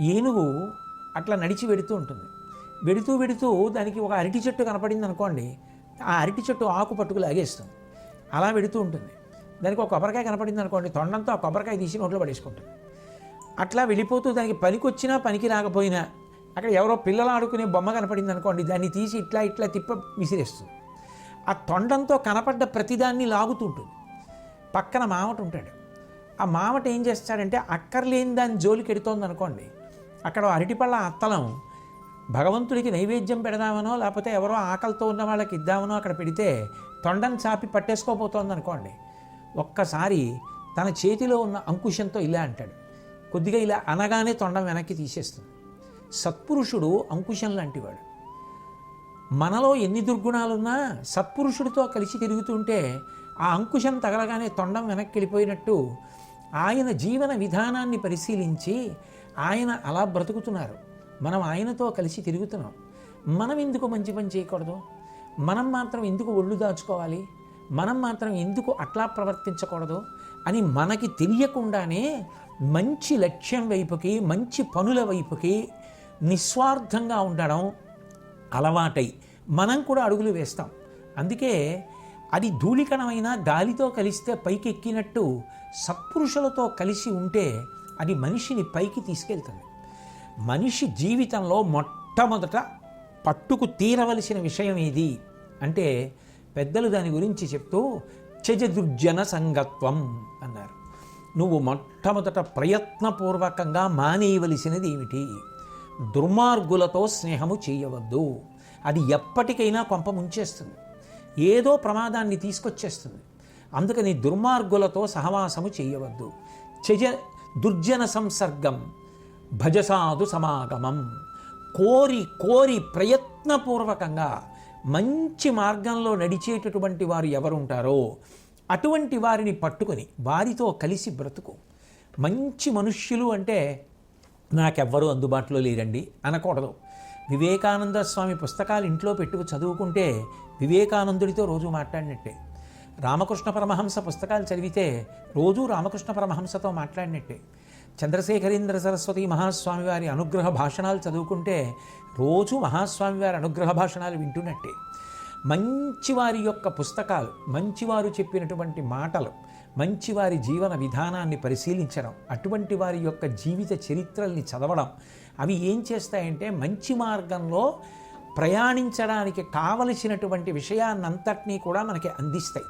ఏనుగు అట్లా నడిచి వెడుతూ ఉంటుంది. వెడుతూ వెడుతూ దానికి ఒక అరటి చెట్టు కనపడింది అనుకోండి ఆ అరటి చెట్టు ఆకు పట్టుకు లాగేస్తుంది. అలా వెడుతూ ఉంటుంది. దానికి ఒక కొబ్బరికాయ కనపడింది అనుకోండి తొండంతో ఆ కొబ్బరికాయ తీసి నోట్లో పడేసుకుంటుంది. అట్లా వెళ్ళిపోతూ దానికి పనికొచ్చినా పనికి రాకపోయినా అక్కడ ఎవరో పిల్లలు ఆడుకునే బొమ్మ కనపడింది అనుకోండి దాన్ని తీసి ఇట్లా ఇట్లా తిప్ప విసిరేస్తుంది. ఆ తొండంతో కనపడ్డ ప్రతిదాన్ని లాగుతుంటుంది పక్కన మామట ఉంటాడు. ఆ మామట ఏం చేస్తాడంటే అక్కర్లేని దాని జోలికి ఎడుతోంది అనుకోండి అక్కడ అరటిపళ్ళ అత్తలం. భగవంతుడికి నైవేద్యం పెడదామనో లేకపోతే ఎవరో ఆకలితో ఉన్న వాళ్ళకి ఇద్దామనో అక్కడ పెడితే తొండను చాపి పట్టేసుకోబోతోంది అనుకోండి ఒక్కసారి తన చేతిలో ఉన్న అంకుశంతో ఇలా అంటాడు. కొద్దిగా ఇలా అనగానే తొండం వెనక్కి తీసేస్తుంది. సత్పురుషుడు అంకుశం లాంటివాడు మనలో ఎన్ని దుర్గుణాలున్నా సత్పురుషుడితో కలిసి తిరుగుతుంటే ఆ అంకుశం తగలగానే తొండం వెనక్కి వెళ్ళిపోయినట్టు ఆయన జీవన విధానాన్ని పరిశీలించి ఆయన అలా బ్రతుకుతున్నారు. మనం ఆయనతో కలిసి తిరుగుతున్నాం. మనం ఎందుకు మంచి పని చేయకూడదు? మనం మాత్రం ఎందుకు ఒళ్ళు దాచుకోవాలి? మనం మాత్రం ఎందుకు అట్లా ప్రవర్తించకూడదు? అని మనకి తెలియకుండానే మంచి లక్ష్యం వైపుకి మంచి పనుల వైపుకి నిస్వార్థంగా ఉండడం అలవాటై మనం కూడా అడుగులు వేస్తాం. అందుకే అది ధూళికణమైన గాలితో కలిస్తే పైకి ఎక్కినట్టు సత్పురుషులతో కలిసి ఉంటే అది మనిషిని పైకి తీసుకెళ్తుంది. మనిషి జీవితంలో మొట్టమొదట పట్టుకు తీరవలసిన విషయం ఏది? అంటే పెద్దలు దాని గురించి చెప్తూ చజదుర్జన సంగత్వం అన్నారు. నువ్వు మొట్టమొదట ప్రయత్నపూర్వకంగా మానేయవలసినది ఏమిటి? దుర్మార్గులతో స్నేహము చేయవద్దు. అది ఎప్పటికైనా కొంప ముంచేస్తుంది. ఏదో ప్రమాదాన్ని తీసుకొచ్చేస్తుంది. అందుకని దుర్మార్గులతో సహవాసము చేయవద్దు. చజ దుర్జన సంసర్గం భజసాధు సమాగమం. కోరి కోరి ప్రయత్నపూర్వకంగా మంచి మార్గంలో నడిచేటటువంటి వారు ఎవరుంటారో అటువంటి వారిని పట్టుకొని వారితో కలిసి బ్రతుకు. మంచి మనుష్యులు అంటే నాకెవ్వరూ అందుబాటులో లేరండి అనకూడదు. వివేకానంద స్వామి పుస్తకాలు ఇంట్లో పెట్టుకు చదువుకుంటే వివేకానందుడితో రోజు మాట్లాడినట్టే. రామకృష్ణ పరమహంస పుస్తకాలు చదివితే రోజూ రామకృష్ణ పరమహంసతో మాట్లాడినట్టే. చంద్రశేఖరేంద్ర సరస్వతి మహాస్వామి వారి అనుగ్రహ భాషణాలు చదువుకుంటే రోజు మహాస్వామి వారి అనుగ్రహ భాషణాలు వింటున్నట్టే. మంచివారి యొక్క పుస్తకాలు మంచివారు చెప్పినటువంటి మాటలు మంచివారి జీవన విధానాన్ని పరిశీలించడం అటువంటి వారి యొక్క జీవిత చరిత్రల్ని చదవడం అవి ఏం చేస్తాయంటే మంచి మార్గంలో ప్రయాణించడానికి కావలసినటువంటి విషయాన్నంతటినీ కూడా మనకి అందిస్తాయి.